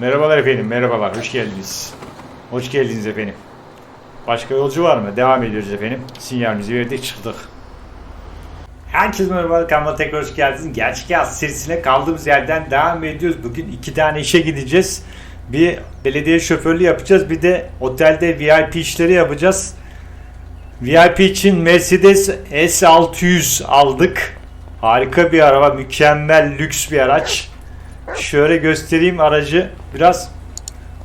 Merhabalar efendim, merhabalar. Hoş geldiniz. Hoş geldiniz efendim. Başka yolcu var mı? Devam ediyoruz efendim. Sinyalimizi verdik, çıktık. Herkese merhaba, kanalıma tekrar hoş geldiniz. Gerçek Hayat serisine kaldığımız yerden devam ediyoruz. Bugün iki tane işe gideceğiz. Bir belediye şoförlüğü yapacağız, bir de otelde VIP işleri yapacağız. VIP için Mercedes S600 aldık. Harika bir araba, mükemmel lüks bir araç. Şöyle göstereyim aracı. Biraz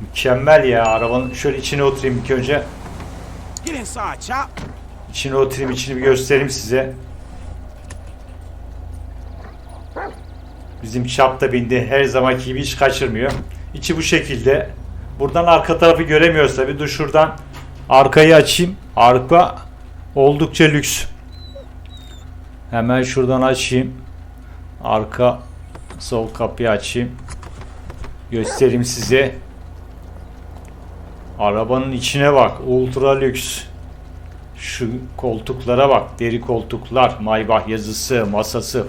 mükemmel ya. Arabanın şöyle içine oturayım ilk önce. Get inside, Chop. içine oturayım içini bir göstereyim size. Bizim çap da bindi. Her zamanki gibi hiç kaçırmıyor. İçi bu şekilde. Buradan arka tarafı göremiyoruz tabi dur şuradan arkayı açayım. Arka oldukça lüks. Hemen şuradan açayım. Arka sol kapıyı açayım. Göstereyim size. Arabanın içine bak. Ultra lüks. Şu koltuklara bak. Deri koltuklar maybach yazısı masası.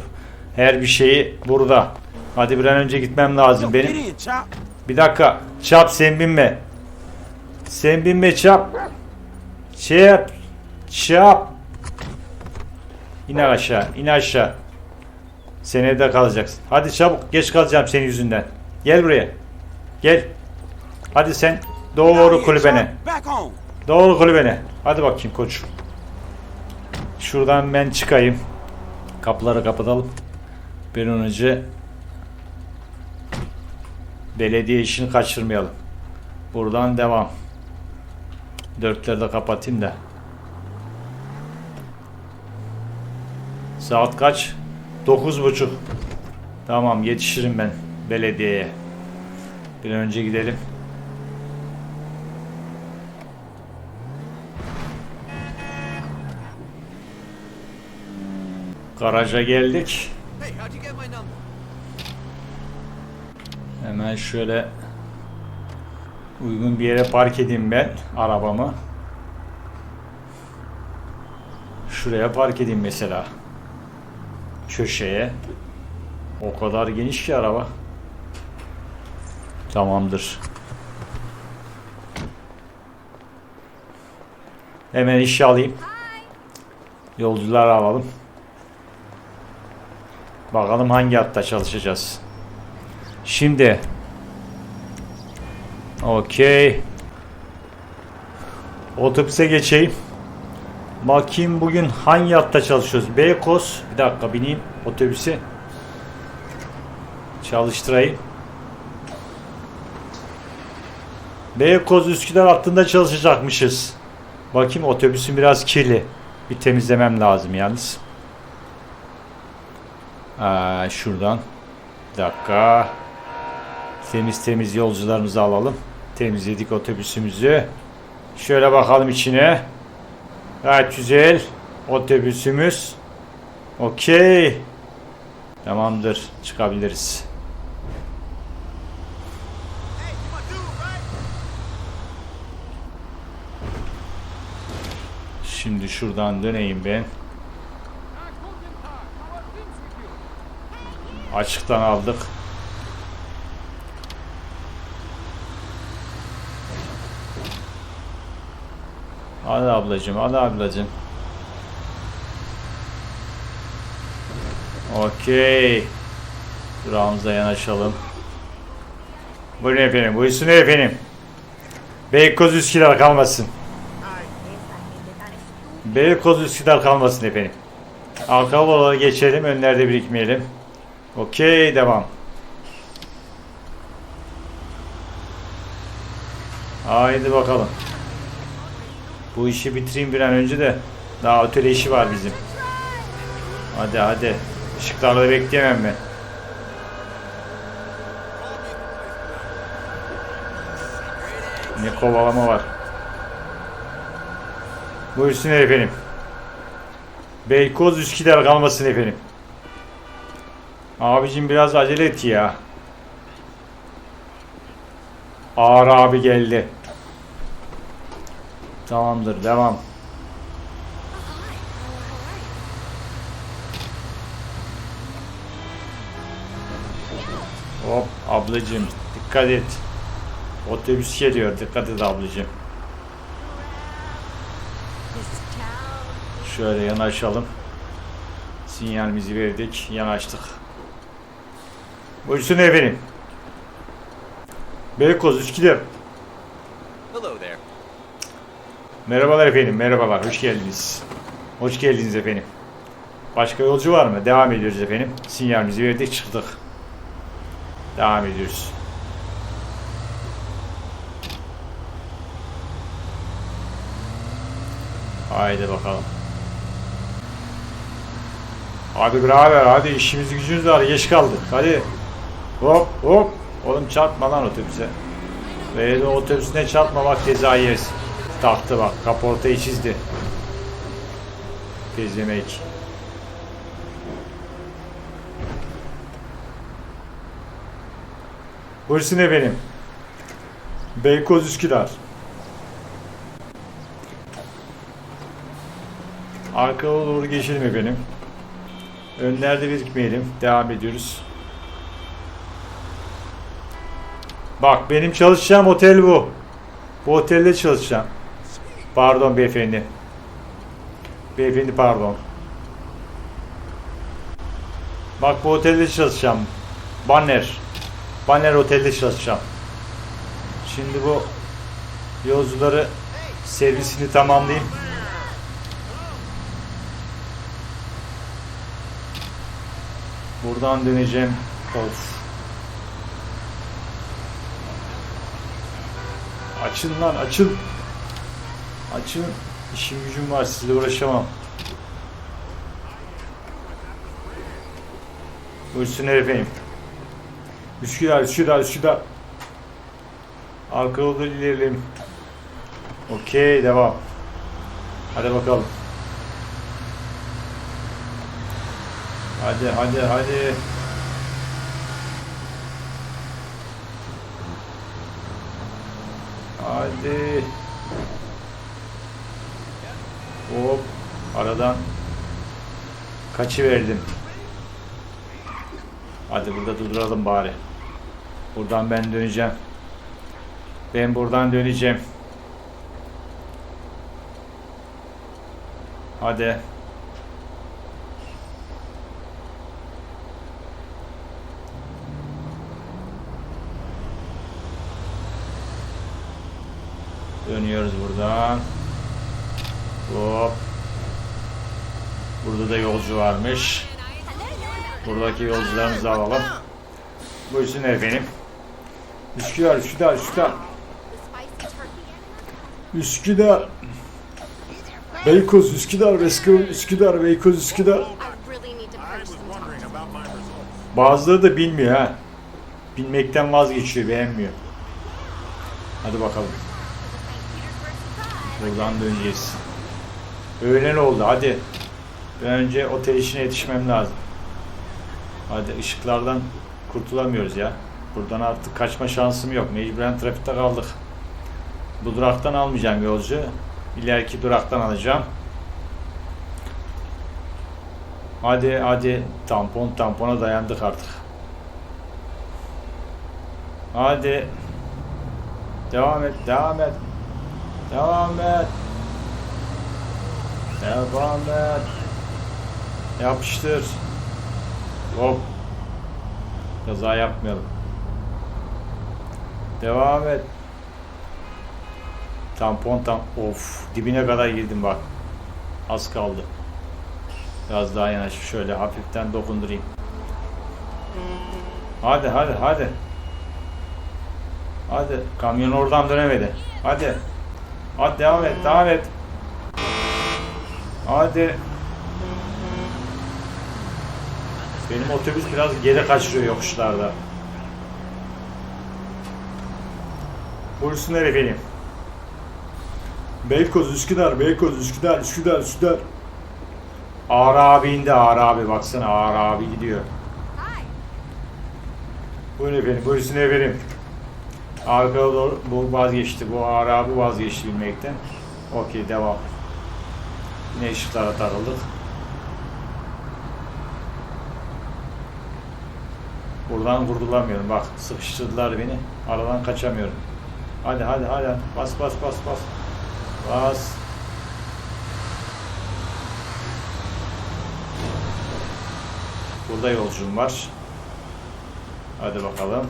Her bir şeyi burada. Hadi bir an önce gitmem lazım benim. bir dakika. Çap sen binme. Sen binme çap. Çap çap. İn aşağı in aşağı sen evde kalacaksın. Hadi çabuk geç kalacağım senin yüzünden. Gel buraya. Gel. Hadi sen doğru kulübene. doğru kulübene. Hadi bakayım koç şuradan ben çıkayım. Kapıları kapatalım. Bir an önce belediye işini kaçırmayalım. Buradan devam. Dörtleri de kapatayım da. Saat kaç dokuz buçuk tamam yetişirim ben belediyeye bir önce gidelim Garaja geldik. Hemen şöyle uygun bir yere park edeyim ben arabamı. Şuraya park edeyim mesela. Köşeye. O kadar geniş ki araba. Tamamdır. Hemen işe alayım. Yolcuları alalım. Bakalım hangi hatta çalışacağız. Şimdi Okey. Otobüse geçeyim. Bakayım bugün hangi hatta çalışıyoruz? Beykoz. Bir dakika bineyim otobüse. Çalıştırayım. Beykoz Üsküdar hattında çalışacakmışız. Bakayım otobüsün biraz kirli. Bir temizlemem lazım yalnız. Aa, şuradan. Bir dakika. Temiz temiz yolcularımızı alalım. Temizledik otobüsümüzü. Şöyle bakalım içine. Gayet güzel. Otobüsümüz. Okey. Tamamdır. Çıkabiliriz. Şimdi şuradan döneyim ben. Açıktan aldık. Hadi ablacığım, hadi ablacığım. Okey. Durağımıza yanaşalım. Buyurun efendim, buyursun efendim. Beykoz Üsküdar kalmasın. Beykoz Üsküdar kalmasın efendim. Arka geçelim, önlerde birikmeyelim. Okey, devam. Haydi bakalım. Bu işi bitireyim bir an önce de. Daha ötele işi var bizim. Hadi hadi. Işıklarda bekleyemem ben. Ne kovalama var. Buyursun efendim. Beykoz Üsküdar kalmasın efendim. Abicim biraz acele et ya. Ağır abi geldi. Tamamdır devam. Hop ablacığım dikkat et. Otobüs geliyor. Dikkat et ablacığım. Şöyle yanaşalım. Sinyalimizi verdik. Yanaştık. Buyursun efendim. Beykoz Üsküdar. Hello there. Merhabalar efendim. Merhabalar. Hoş geldiniz. Hoş geldiniz efendim. Başka yolcu var mı? Devam ediyoruz efendim. Sinyalimizi verdik çıktık. Devam ediyoruz. Haydi bakalım. Hadi birader hadi işimiz gücümüz var geç kaldık hadi. Hop hop. Oğlum çarpma lan otobüse. Ve otobüsüne çarpma bak ceza yersin. Taktı bak kaportayı çizdi. Gezemek. Buyursun efendim. Beykoz Üsküdar. Arkaya doğru geçelim efendim. Önlerde birikmeyelim. Devam ediyoruz. Bak benim çalışacağım otel bu. Bu otelde çalışacağım. Pardon beyefendi. Beyefendi pardon. Bak bu otelde çalışacağım. Banner. Banner otelde çalışacağım. Şimdi bu yolcuları servisini tamamlayayım. Buradan döneceğim. Of. Açın lan açın. Açın. İşim gücüm var sizle uğraşamam. Buyursunlar efendim. Üsküdar, Üsküdar, Üsküdar. Arka yolda ilerleyelim. Okey, devam. Hadi bakalım. Hadi, hadi, hadi. Hadi. Hop. Aradan kaçı verdim. Hadi burada durduralım bari. Buradan ben döneceğim. Ben buradan döneceğim. Hadi. Dönüyoruz buradan. Hop. Burada da yolcu varmış. Buradaki yolcularımızı alalım. Buyursun efendim. Üsküdar, Üsküdar, Üsküdar. Üsküdar. Beykoz, Üsküdar, Beykoz, Üsküdar, Beykoz, Üsküdar. Bazıları da bilmiyor ha. Bilmekten vazgeçiyor, beğenmiyor. Hadi bakalım. Buradan döneceğiz. Öğlen oldu hadi. Ben önce otel işine yetişmem lazım. Hadi ışıklardan kurtulamıyoruz ya. Buradan artık kaçma şansım yok. Mecburen trafikte kaldık. Bu duraktan almayacağım yolcu. İleriki duraktan alacağım. Hadi hadi tampon tampona dayandık artık. Hadi. Devam et, devam et. Devam et. Devam et. Yapıştır. Hop. Kaza yapmayalım. Devam et. Tampon tam. Of. Dibine kadar girdim bak. Az kaldı. Biraz daha yanaş. Şöyle hafiften dokundurayım. Hadi hadi hadi. Hadi. Kamyon oradan dönemedi. Hadi. Hadi devam et devam et. Hadi. Benim otobüs biraz geri kaçırıyor yokuşlarda. Buyursunlar efendim. Beykoz, Üsküdar, Beykoz, Üsküdar, Üsküdar, Üsküdar. Ağır abi indi Ağır abi baksana Ağır abi gidiyor. Buyurun efendim, buyursun efendim. Arkaya doğru vazgeçti. Bu Ağır abi vazgeçti bilmekten. Okey devam. Yine ışıklara takıldık. Buradan kurtulamıyorum. Bak sıkıştırdılar beni. Aradan kaçamıyorum. Hadi hadi hadi. Bas bas bas bas. Bas. Burada yolcum var. Hadi bakalım.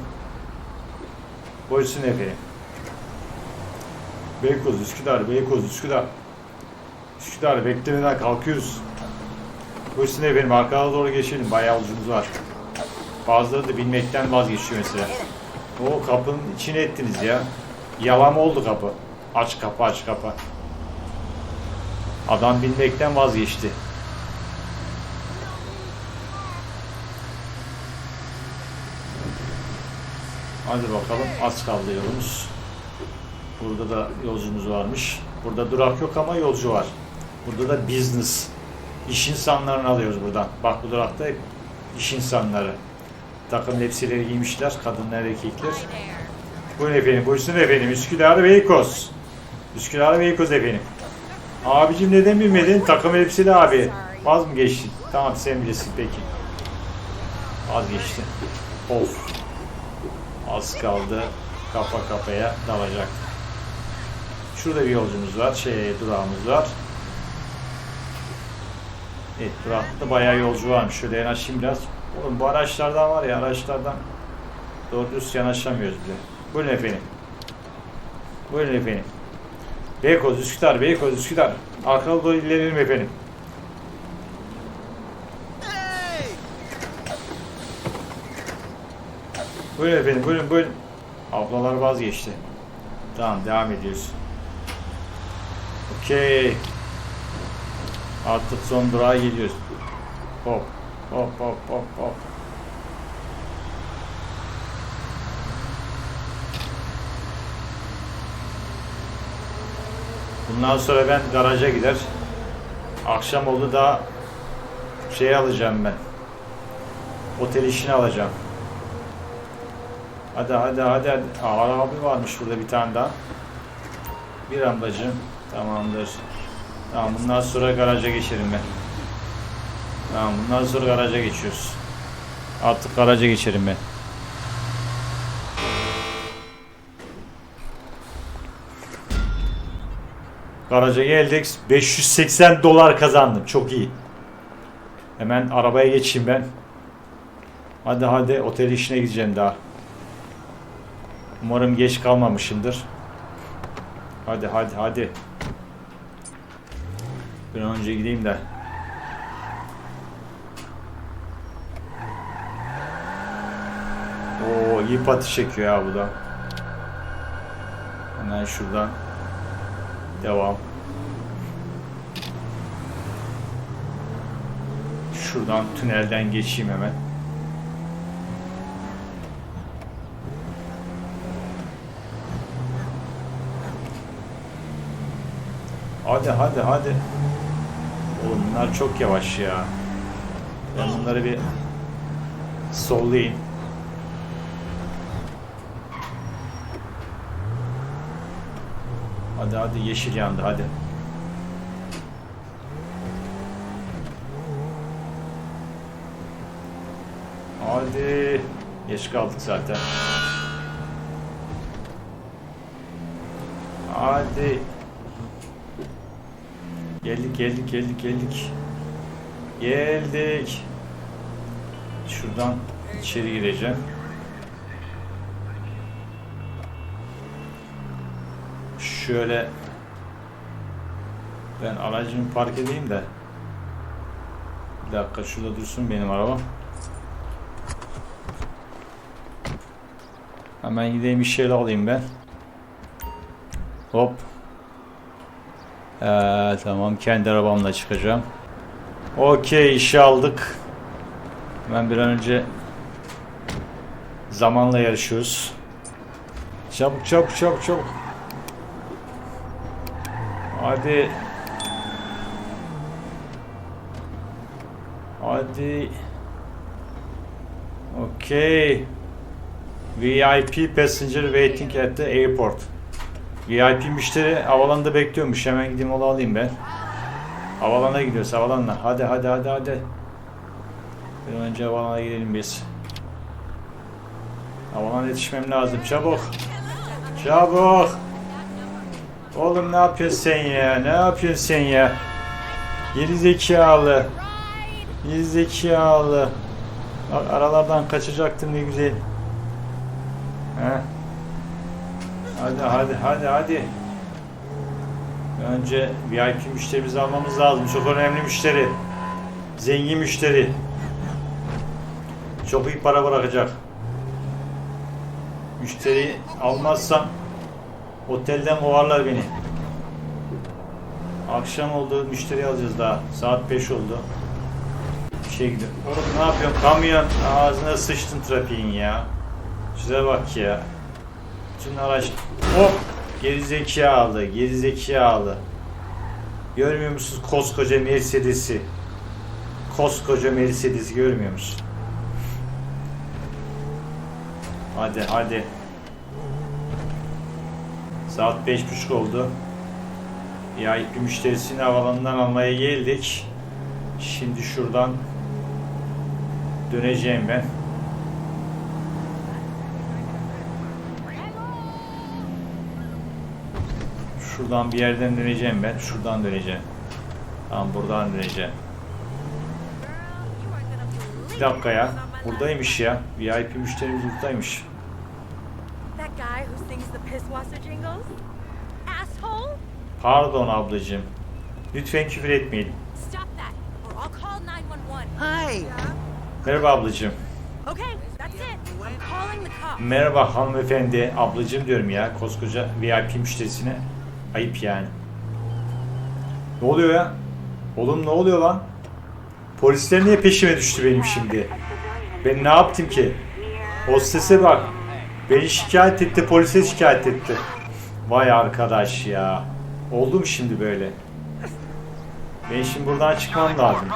Buyursun efendim. Beykoz, Üsküdar, Beykoz, Üsküdar. Üsküdar beklemeden kalkıyoruz. Buyursun efendim arkaya doğru geçelim. Bayağı yolcumuz var. Bazıları da bilmekten vazgeçiyor mesela. O kapının içine ettiniz ya. Yalan oldu kapı. Aç kapı aç kapı. Adam bilmekten vazgeçti. Hadi bakalım az kaldı yolumuz. Burada da yolcumuz varmış. Burada durak yok ama yolcu var. Burada da business. İş insanlarını alıyoruz buradan. Bak bu hep iş insanları. Takım elbiseleri giymişler. Kadınlar, erkekler. Buyurun efendim. Buyursun efendim. Üsküdar Beykoz. Üsküdar Beykoz efendim. Abicim neden bilmedin? Takım elbiseli abi. Vaz mı geçtin? Tamam sen bilirsin peki. Vazgeçtin. Of. Az kaldı. Kafa kafaya dalacak. Şurada bir yolcumuz var. Şey durağımız var. Evet durakta bayağı yolcu varmış. Şöyle yanaşayım biraz. Oğlum bu araçlardan var ya araçlardan doğru düz yanaşamıyoruz bile. Buyurun efendim. Buyurun efendim. Beykoz, Üsküdar, Beykoz, Üsküdar. Arkalı doğru ilerleyelim efendim. Buyurun efendim, buyurun, buyurun. Ablalar vazgeçti. Tamam, devam ediyoruz. Okey. Artık son durağa geliyoruz. Hop, hop, hop, hop, hop. Bundan sonra ben garaja gider. Akşam oldu da şey alacağım ben. Otel işini alacağım. Hadi hadi hadi hadi. Ağır abi varmış burada bir tane daha. Bir ambacım. Tamamdır. Tamam bundan sonra garaja geçerim ben. Tamam bundan sonra garaja geçiyoruz. Artık garaja geçerim ben. Garaja geldik. 580 dolar kazandım. Çok iyi. Hemen arabaya geçeyim ben. Hadi hadi otel işine gideceğim daha. Umarım geç kalmamışımdır. Hadi hadi hadi. Bir önce gideyim de. Oo iyi pati çekiyor ya bu da. Hemen şuradan devam. Şuradan tünelden geçeyim hemen. Hadi hadi hadi. Oğlum bunlar çok yavaş ya. Ben bunları bir sollayayım. Hadi hadi yeşil yandı hadi. Hadi. Geç kaldık zaten. Hadi. Geldik geldik geldik geldik. Geldik. Şuradan içeri gireceğim. Şöyle ben aracımı park edeyim de bir dakika şurada dursun benim arabam. Hemen gideyim bir şeyler alayım ben. Hop. Ee, tamam kendi arabamla çıkacağım. Okey işi aldık. Hemen bir an önce zamanla yarışıyoruz. Çabuk çabuk çabuk çabuk. Hadi. Hadi. Okay. VIP passenger waiting at the airport. VIP müşteri havalanında bekliyormuş. Hemen gideyim onu alayım ben. Havalana gidiyoruz havalanla. Hadi hadi hadi hadi. Bir önce havalana gidelim biz. Havalana yetişmem lazım. Çabuk. Çabuk. Oğlum ne yapıyorsun sen ya? Ne yapıyorsun sen ya? Geri zekalı. Geri zekalı. Bak aralardan kaçacaktım ne güzel. Heh. Hadi hadi hadi hadi. Önce VIP müşterimizi almamız lazım. Çok önemli müşteri. Zengin müşteri. Çok iyi para bırakacak. Müşteri almazsam otelden kovarlar beni. Akşam oldu müşteri alacağız daha. Saat 5 oldu. Bir şey gidiyor. Ne yapıyorsun? Kamyon ağzına sıçtın trafiğin ya. Şuraya bak ya. Bütün araç... Hop! Geri zekalı, geri zekalı. Görmüyor musunuz koskoca Mercedes'i? Koskoca Mercedes'i görmüyor musun? Hadi hadi. Saat beş buçuk oldu. VIP müşterisini havalanından almaya geldik. Şimdi şuradan döneceğim ben. Şuradan bir yerden döneceğim ben. Şuradan döneceğim. Tamam buradan döneceğim. Bir dakika ya. Buradaymış ya. VIP müşterimiz buradaymış. Pardon ablacığım. Lütfen küfür etmeyin. Stop that, or I'll call 911. Hi. Merhaba ablacığım. Merhaba hanımefendi. Ablacığım diyorum ya. Koskoca VIP müşterisine. Ayıp yani. Ne oluyor ya? Oğlum ne oluyor lan? Polisler niye peşime düştü benim şimdi? Ben ne yaptım ki? Hostese bak. Beni şikayet etti, polise şikayet etti. Vay arkadaş ya. Oldu mu şimdi böyle? Ben şimdi buradan çıkmam lazım.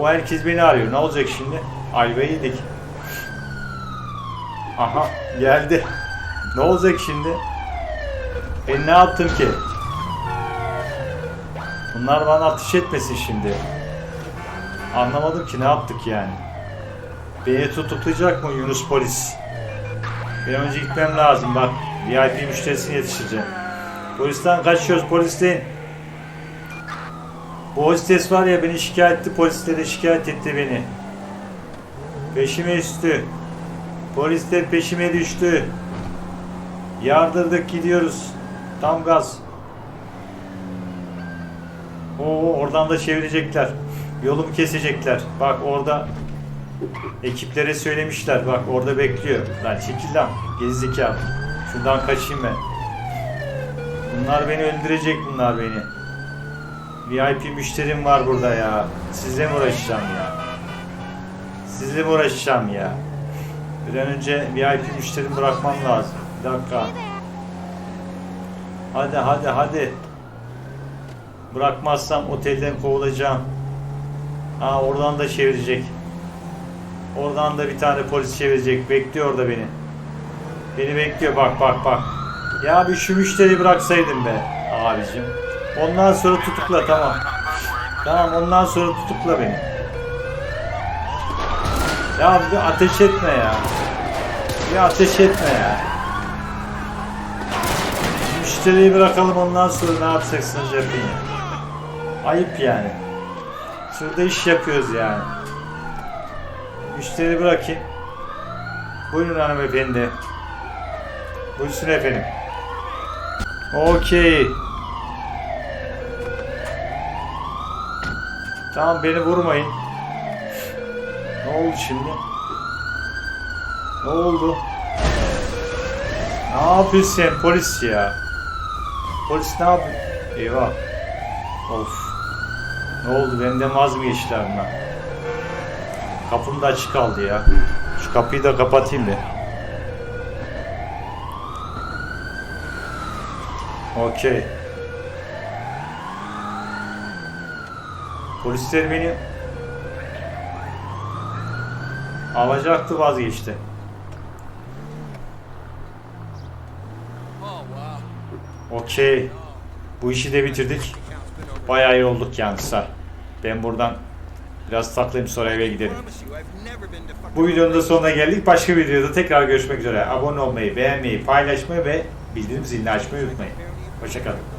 O herkes beni arıyor. Ne olacak şimdi? Ayvayı yedik. Aha geldi. Ne olacak şimdi? Ben ne yaptım ki? Bunlar bana ateş etmesin şimdi. Anlamadım ki ne yaptık yani. Beni tutuklayacak mı Yunus polis? Benim önce gitmem lazım bak. VIP müşterisine yetişeceğim. Polisten kaçıyoruz polisten. Bu hostes var ya beni şikayet etti polislere şikayet etti beni. Peşime üstü. Polisler peşime düştü. Yardırdık gidiyoruz. Tam gaz. Oo oradan da çevirecekler. Yolumu kesecekler. Bak orada ekiplere söylemişler. Bak orada bekliyor. Lan çekil lan. Gerizekalı. Şuradan kaçayım ben. Bunlar beni öldürecek bunlar beni. VIP müşterim var burada ya. Sizle mi uğraşacağım ya? Sizle mi uğraşacağım ya? Bir an önce VIP müşterimi bırakmam lazım. Bir dakika. Hadi hadi hadi. Bırakmazsam otelden kovulacağım. Ha oradan da çevirecek. Oradan da bir tane polis çevirecek. Bekliyor orada beni. Beni bekliyor bak bak bak. Ya bir şu müşteri bıraksaydım be abicim. Ondan sonra tutukla tamam. Tamam ondan sonra tutukla beni. Ya bir ateş etme ya. Bir ateş etme ya. Müşteriyi bırakalım ondan sonra ne yapacaksınız yapın ya. Ayıp yani. Şurada iş yapıyoruz yani. Müşteri bırakayım. Buyurun hanımefendi. Buyursun efendim. Okey. Tamam beni vurmayın. Ne oldu şimdi? Ne oldu? Ne yapıyorsun polis ya? Polis ne yapıyor? Eyvah. Of. Ne oldu? Benden vaz mı geçtiler bunlar? Kapım da açık kaldı ya. Şu kapıyı da kapatayım bir. Okey. Polisler beni alacaktı vazgeçti. Okey. Bu işi de bitirdik. Bayağı iyi olduk yani Sar. Ben buradan Biraz taklayayım sonra eve gidelim. Bu videonun da sonuna geldik. Başka videoda tekrar görüşmek üzere. Abone olmayı, beğenmeyi, paylaşmayı ve bildirim zilini açmayı unutmayın. Hoşçakalın.